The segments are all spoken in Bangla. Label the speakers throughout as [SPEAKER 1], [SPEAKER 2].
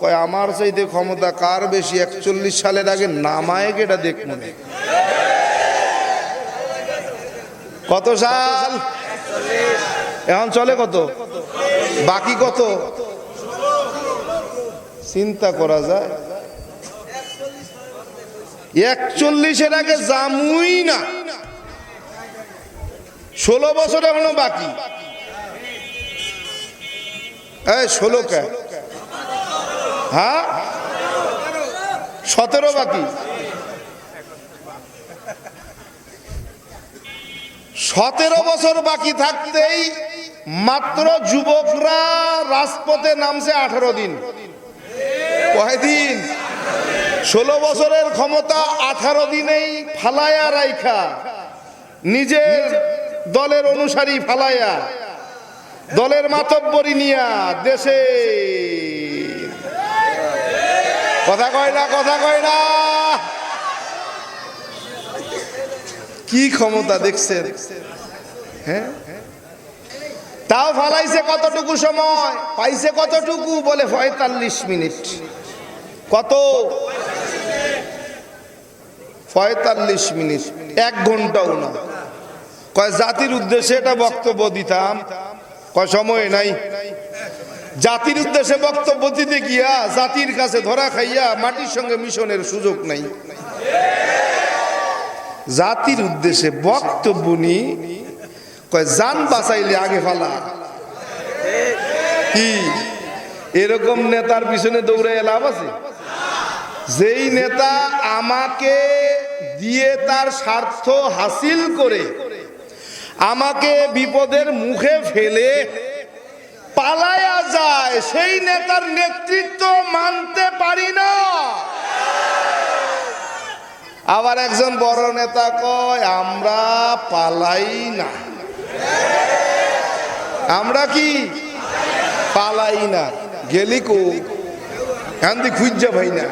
[SPEAKER 1] কয়, আমার চাইতে ক্ষমতা কার বেশি? একচল্লিশ সালের আগে নামায়ক এটা দেখ মনে? কত সাল? এখন চলে কত? বাকি কত? চিন্তা করা যায়। একচল্লিশের আগে জামুই না। ষোলো বছর এখনও বাকি। ষোলো কে? হ্যাঁ? সতেরো বাকি। সতেরো বছর বাকি থাকতেই মাত্র যুবকরা রাজপথে নামছে আঠারো দিন। কয়দিন ষোলো বছরের ক্ষমতা আঠারো দিনেই ফালায়া রাইখা। নিজের দলের অনুসারী ফালায়া। দলের মাতব্বরি নিয়া দেশে কথা কয় না, কথা কয় না। কি ক্ষমতা দেখছে হ্যাঁ? তাও ফালাইছে কতটুকু সময়? পাইছে কতটুকু? বলে পঁয়তাল্লিশ মিনিট। কত? পঁয়তাল্লিশ মিনিট। এক ঘন্টাও না। কয়, জাতির উদ্দেশ্যে এটা বক্তব্য দিতাম। কয়, সময় নাই। জাতির উদ্দেশ্যে বক্তব্য দিতে গিয়া জাতির কাছে ধরা খাইয়া মাটির সঙ্গে মিশনের সুযোগ নাই। জাতির উদ্দেশ্যে বক্তব্য নি, কয়, যান বাঁচাইলে আগে ফালা। কি? এরকম নেতার পিছনে দৌড়ে লাভ আছে? যেই নেতা আমাকে দিয়ে তার স্বার্থ হাসিল করে, আমাকে বিপদের মুখে ফেলে পালায়া যায়, সেই নেতার নেতৃত্ব মানতে পারি না। আবার একজন বড় নেতা কয়, আমরা পালাই না। আমরা কি? পালাই না। গেলি কো কান্দি খুঁজা ভাই না।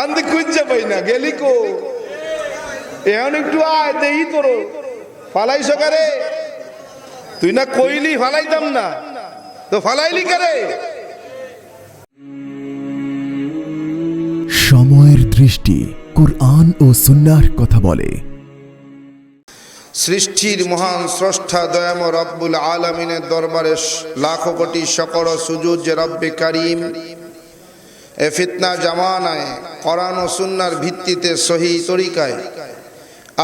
[SPEAKER 1] আন্দি খুঁজা ভাই না। গেলি কো এখন একটু আয় দেই তোর ফালাইছ কারে? তুই না কইলি ফালাইতাম না। তো ফালাইলি কারে?
[SPEAKER 2] সময়ের দৃষ্টি কুরআন ও সুন্নাহর কথা বলে।
[SPEAKER 1] সৃষ্টির মহান স্রষ্টা দয়াম রব্বুল আলমিনের দরবারে লাখো কোটি সকর সুজুদ যে রব্বে কারিম। এ ফিতনা জামানায় করান ও সুন্নার ভিত্তিতে সহি তরিকায়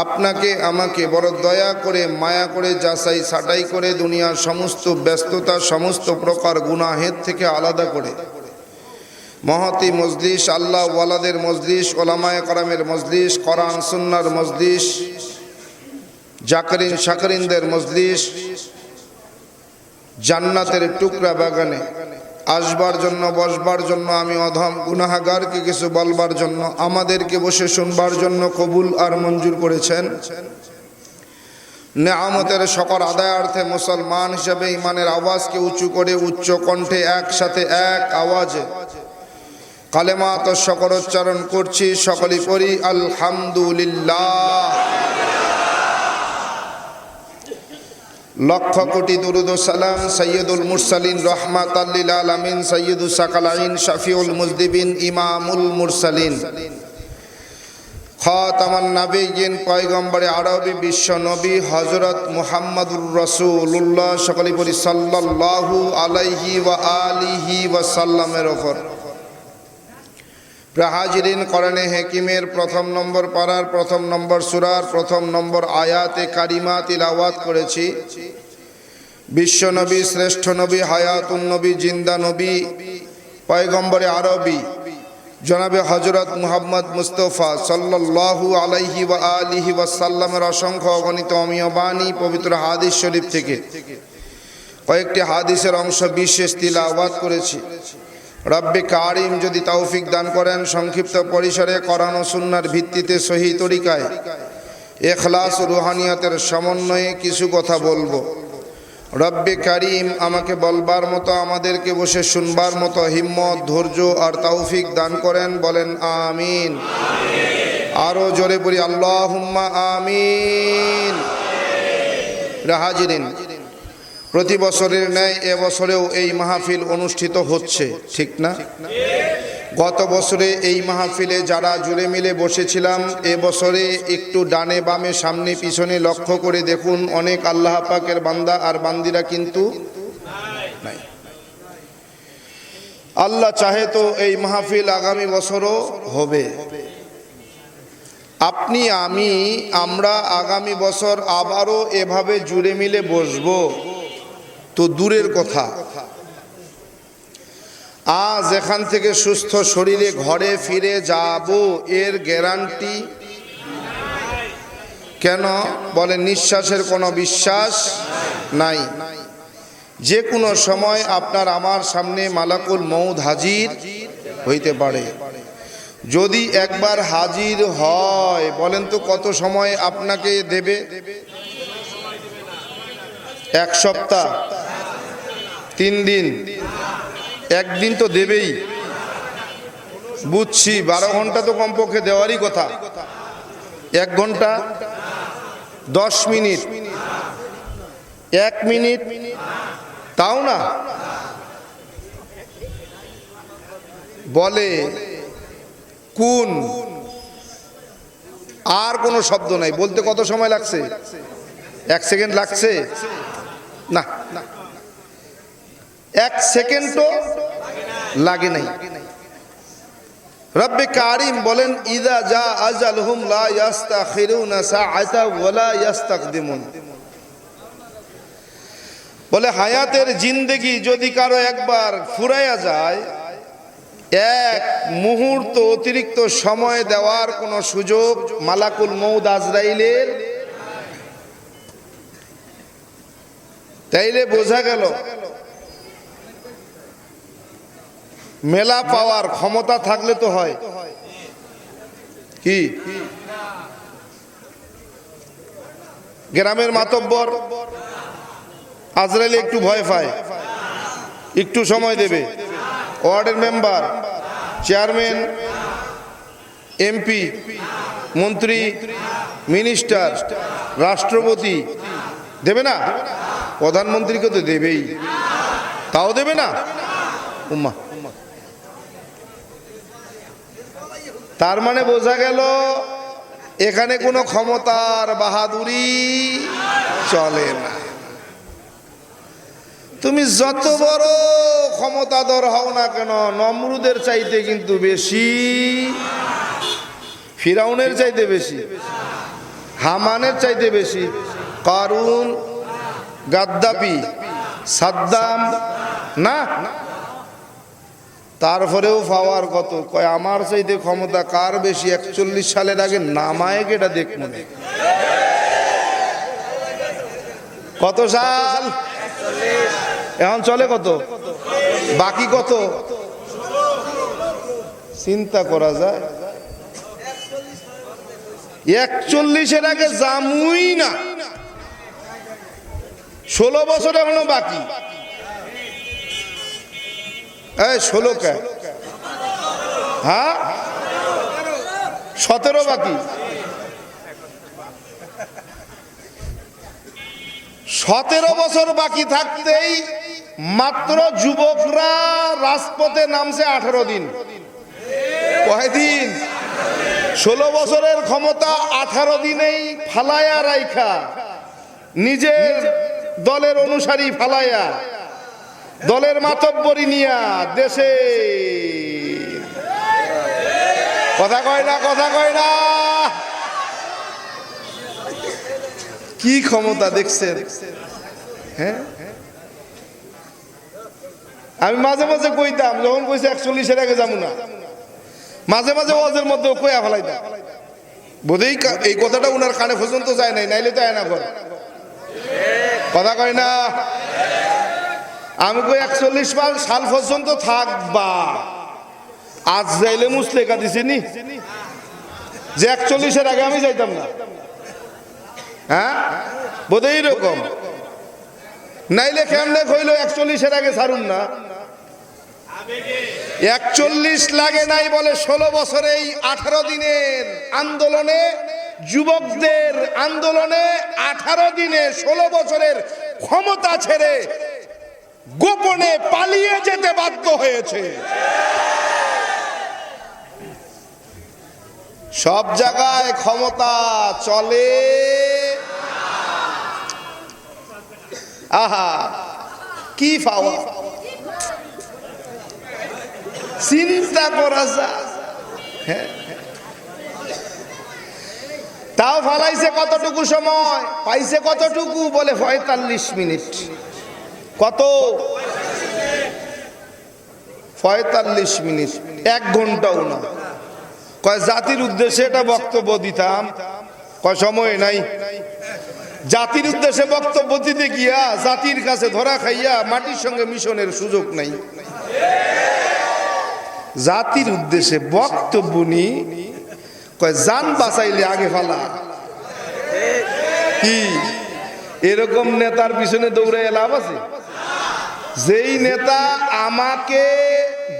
[SPEAKER 1] আপনাকে আমাকে বড় দয়া করে, মায়া করে, যাচাই ছাটাই করে, দুনিয়ার সমস্ত ব্যস্ততা, সমস্ত প্রকার গুনাহের থেকে আলাদা করে। মহতি মজলিস, আল্লাহ ওয়ালাদের মজলিস, ওলামায় করামের মজলিস করান সুন্নার মজলিস, জাকরিন, শাকরিনদের মজলিস, জান্নাতের টুকরা বাগানে। আসবার জন্য, বসবার জন্য আমি অধম গুনাহাগারকে কিছু বলবার জন্য, আমাদেরকে বসে শুনবার জন্য কবুল আর মঞ্জুর করেছেন। নেয়ামতের সকর আদায়ার্থে মুসলমান হিসেবে ইমানের আওয়াজকে উঁচু করে উচ্চ কণ্ঠে একসাথে এক আওয়াজে কালেমা তো সকর উচ্চারণ করছি, সকলই করি আলহামদুলিল্লাহ। লক্ষ কোটি দুরুদ সালাম সৈয়দুল মুরসালিন রহমাত আল্লিল আলমিন সৈয়দুল সাকালাইন শফিউল মুজদিবিন ইমামুল মুরসালিন। খাতামান নাবিগিন পয়গম্বরে আরবি বিশ্ব নবী হজরত মুহাম্মদুর রসুল্লাহ সকলে বলি সাল্লাল্লাহু আলাইহি ওয়া আলিহি ওয়া সাল্লামের ওপর। হাজিরিন করেনে হেকিমের প্রথম নম্বর পাড়ার, প্রথম নম্বর সুরার, প্রথম নম্বর আয়াতে কারিমা তিলাওয়াত করেছি। বিশ্বনবী শ্রেষ্ঠ নবী, হায়াতুন নবী, জিন্দা নবী, পয়গম্বরে আরবি, জনাবে হজরত মুহাম্মদ মুস্তফা সাল্লাল্লাহু আলাইহি ওয়া আলিহি ওয়াসাল্লামের অসংখ্য অগণিত অমীয় বাণী পবিত্র হাদিস শরীফ থেকে। কয়েকটি হাদিসের অংশ বিশেষ তিলাওয়াত করেছি। রব্বে কারিম যদি তৌফিক দান করেন, সংক্ষিপ্ত পরিসরে করানো সুন্নার ভিত্তিতে সহি তরিকায়, এখলাস ও রুহানিয়াতের সমন্বয়ে কিছু কথা বলব। রব্বে কারিম আমাকে বলবার মতো, আমাদেরকে বসে শুনবার মতো হিম্মত, ধৈর্য আর তৌফিক দান করেন, বলেন আমিন। আরও জোরে বলি আল্লাহ আমিন। হাজিরিন প্রতি বছরের ন্যায় এবছরেও এই মাহফিল অনুষ্ঠিত হচ্ছে, ঠিক না? গত বছরে এই মাহফিলে যারা জুড়ে মিলে বসেছিলাম এবছরে একটু ডানে বামে সামনে পিছনে লক্ষ্য করে দেখুন, অনেক আল্লাহ পাকের বান্দা আর বান্দিরা কিন্তু আল্লাহ চাহে তো এই মাহফিল আগামী বছরও হবে। আপনি, আমি, আমরা আগামী বছর আবারও এভাবে জুড়ে মিলে বসবো। তো দূরের কথা। আজ এখান থেকে সুস্থ শরীরে ঘরে ফিরে যাব, এর গ্যারান্টি। কেন? বলে নিঃশ্বাসের কোনো বিশ্বাস নাই। যে কোনো সময় আপনার আমার সামনে মালাকুল মৌদ হাজির হইতে পারে। যদি একবার হাজির হয়, বলেন তো কত সময় আপনাকে দেবে? এক সপ্তাহ। তিন দিন। একদিন তো দেবেই। বুঝছি, বারো ঘণ্টা তো কমপক্ষে দেওয়ারই কথা। এক ঘণ্টা, দশ মিনিট। এক মিনিট, তাও না। বলে, কোন? আর কোনো শব্দ নাই। বলতে কত সময় লাগছে? এক সেকেন্ড লাগছে? না। এক সেকেন্ডও লাগে নাই। রব্বে কারিম বলেন, ইদা যা আজালহুম লা ইয়াস্তাখিরুনা সাআতা ওয়ালা ইয়াস্তাকদিমুন। বলে, হায়াতের জিন্দেগি যদি কারও একবার ফুরাইয়া যায়, এক মুহূর্ত অতিরিক্ত সময় দেওয়ার কোনো সুযোগ মালাকুল মৌদ আজরাইলের তাইলে বোঝা গেল মেলা পাওয়ার ক্ষমতা থাকলে তো হয়। কি? গ্রামের মাতব্বর, আজরাইলে একটু ভয় পায়। একটু সময় দেবে। ওয়ার্ডের মেম্বার, চেয়ারম্যান, এমপি, মন্ত্রী, মিনিস্টার, রাষ্ট্রপতি, দেবে না? প্রধানমন্ত্রীকে তো দেবেই। তাও দেবে না? উম্মা। তার মানে বোঝা গেল, এখানে কোনো ক্ষমতার বাহাদুরি চলে না। তুমি যত বড় ক্ষমতাধর হও না কেন, নমরুদের চাইতে কিন্তু বেশি, ফিরাউনের চাইতে বেশি, হামানের চাইতে বেশি, কারুন গাদ্দাপি সাদ্দাম, না? তারপরেও পাওয়ার কত? কয়, আমার চাইতে ক্ষমতা কার বেশি? একচল্লিশ সালের আগে নামায় এটা দেখ কত সাল? এখন চলে কত? বাকি কত? চিন্তা করা যায়। একচল্লিশের আগে জামুই না। ষোলো বছর এখনও বাকি। ষোলো হ্যাঁ? সতেরো বাকি। সতেরো বছর বাকি থাকতেই মাত্র যুবকরা রাজপথে নামছে আঠারো দিন। কয়দিন? ষোলো বছরের ক্ষমতা আঠারো দিনেই ফালায়া রাইখা। নিজের দলের অনুসারী ফালায়া। দলের মাতব্বরি নিয়া দেশে। কথা কয় না, কথা কয় না। কি ক্ষমতা দেখছেন? হ্যাঁ? আমি মাঝে মাঝে কইতাম, যখন কইছে একচল্লিশের আগে যাব না, মাঝে মাঝে ওয়াজের মধ্যে কইয়া ফেলাইতাম। বোধেই এই কথাটা উনার কানে পর্যন্ত যায় নাই, নাইলে তো আয়না করে কথা কয় না? আমি কই একচল্লিশ সাল সাল পর্যন্ত থাকবা। আজ যাইলে মুসলেকা দিছি নি? যে একচল্লিশের আগে আমি যাইতাম না। হ্যাঁ? বোধহয় এরকম নাইলে কেমনে কইলো একচল্লিশের আগে ছাড়ুন না? একচল্লিশ লাগে নাই বলে ষোলো বছরে এই আঠারো দিনের আন্দোলনে, যুবকদের আন্দোলনে আঠারো দিনে ষোলো বছরের ক্ষমতা ছেড়ে গোপনে পালিয়ে যেতে বাধ্য হয়েছে। সব জায়গায় ক্ষমতা চলে। আহা, কি পাওয়া? চিন্তা করা যায় হ্যাঁ। তাও ফালাইছে কতটুকু সময়? পাইছে কতটুকু? বলে পঁয়তাল্লিশ মিনিট। কত? পঁয়তাল্লিশ মিনিট। এক ঘন্টাও না। কয়, জাতির উদ্দেশ্যে এটা বক্তব্য দিতাম। কয়, সময় নাই। জাতির উদ্দেশ্যে বক্তব্য দিতে গিয়া জাতির কাছে ধরা খাইয়া মাটির সঙ্গে মিশনের সুযোগ নাই। জাতির উদ্দেশ্যে বক্তব্য নি, কয়, যান বাঁচাইলে আগে ফালা। কি? এরকম নেতার পিছনে দৌড়াইয়া লাভ আছে? যেই নেতা আমাকে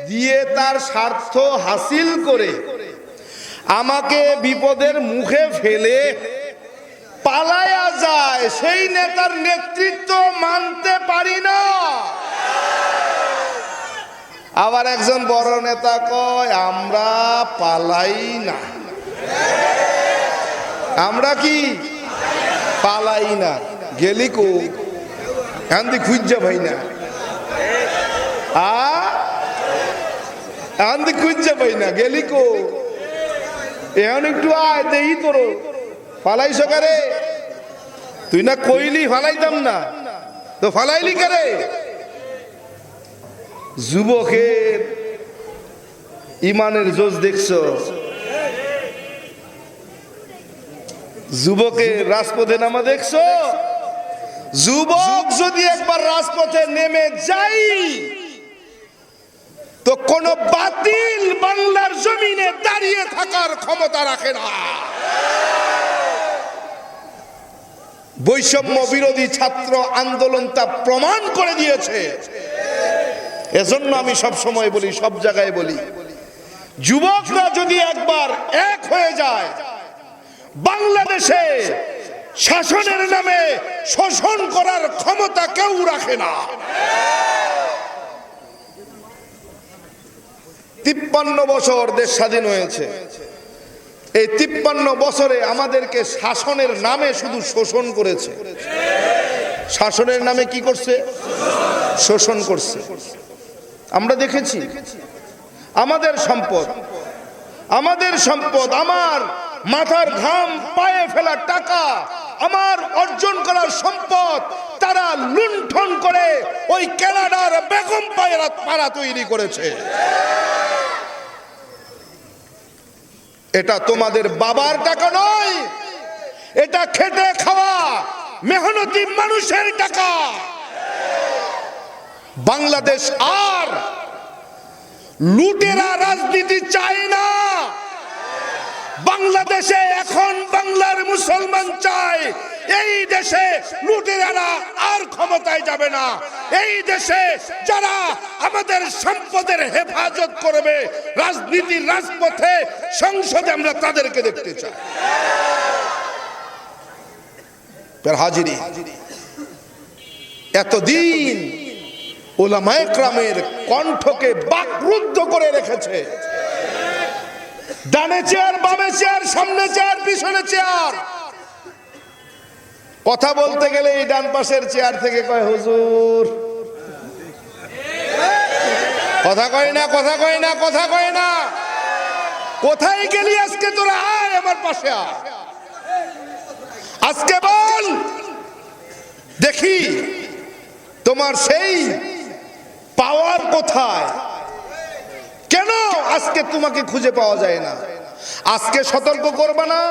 [SPEAKER 1] দিয়ে তার স্বার্থ হাসিল করে, আমাকে বিপদের মুখে ফেলে, পালায়া যায়, সেই নেতার নেতৃত্ব মানতে পারি না। আবার একজন বড় নেতা কয়, আমরা পালাই না। আমরা কি? পালাই না। গেলি কো আন্দি খুঁজা ভাই না। আ খুঁজা ভাই না গেলি কো এখন একটু আয় দেই তোর ফালাইছ কারে তুই না কইলি ফালাইতাম না তো ফালাইলি কারে যুবকের ইমানের জোজ দেখছ যুবকের রাজপথে নামা দেখছ যুবক যদি একবার রাজপথে নেমে যাই তো কোন বাতিল বাংলার জমিনে দাঁড়িয়ে থাকার ক্ষমতা রাখে না। বৈষম্য বিরোধী ছাত্র আন্দোলন তা প্রমাণ করে দিয়েছে। এজন্য আমি সব সময় বলি, সব জায়গায় বলি, যুবকরা যদি একবার এক হয়ে যায়, বাংলাদেশে শাসনের নামে শোষণ করার ক্ষমতা কেউ রাখে না। তিপ্পান্ন বছর দেশ স্বাধীন হয়েছে। এই তিপ্পান্ন বছরে আমাদেরকে শাসনের নামে শুধু শোষণ করেছে। শাসনের নামে কি করছে? শোষণ করছে। আমরা দেখেছি। আমাদের সম্পদ। আমাদের সম্পদ, আমার মাথার ঘাম, পায়ে ফেলা টাকা, আমার অর্জন করার সম্পদ, তারা লুণ্ঠন করে ওই কেনাডার বেগম পায়রা পাড়া তৈরি করেছে। এটা তোমাদের বাবার টাকা নয়। এটা খেটে খাওয়া মেহনতি মানুষের টাকা। বাংলাদেশ আর লুটেরা রাজনীতি চায় না। বাংলাদেশে এখন বাংলার মুসলমান চায়, এই দেশে লুটেরারা আর ক্ষমতায় যাবে না। এই দেশে যারা আমাদের সম্পদের হেফাজত করবে, রাজনীতির রাজপথে সংসদে আমরা তাদেরকে দেখতে চাই। হাজিরি। এতদিন ওলামায়ে ক্রামের কণ্ঠকে বাকরুদ্ধ করে রেখেছে। ডানে চেয়ার, বামে চেয়ার, সামনে চেয়ার, পিছনে চেয়ার। কথা বলতে গেলে এই ডান পাশের চেয়ার থেকে কয়, হুজুর। কথা কয় না, কথা কয় না, কথা কয় না। কোথায় গেলি আজকে তোরা? আয় আমার পাশে আজকে বল। দেখি, তোমার সেই পাওয়ার কোথায়? কেন? আজকে তোমাকে খুঁজে পাওয়া যায় না। আজকে সতর্ক করবে না।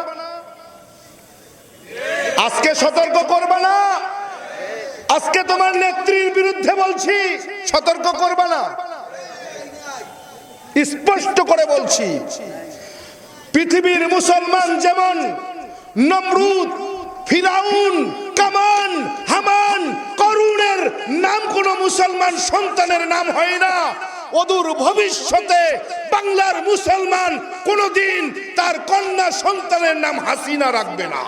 [SPEAKER 1] আজকে সতর্ক করবে না। আজকে তোমার নেত্রীর বিরুদ্ধে বলছি, সতর্ক করবে না। স্পষ্ট করে বলছি, পৃথিবীর মুসলমান যেমন নমরুদ, ফিরাউন, কামান, হামান, করুণের নাম কোন মুসলমান সন্তানের নাম হয় না। অদূর ভবিষ্যতে বাংলার মুসলমান কোনদিন তার কন্যা সন্তানের নাম হাসিনা রাখবে না।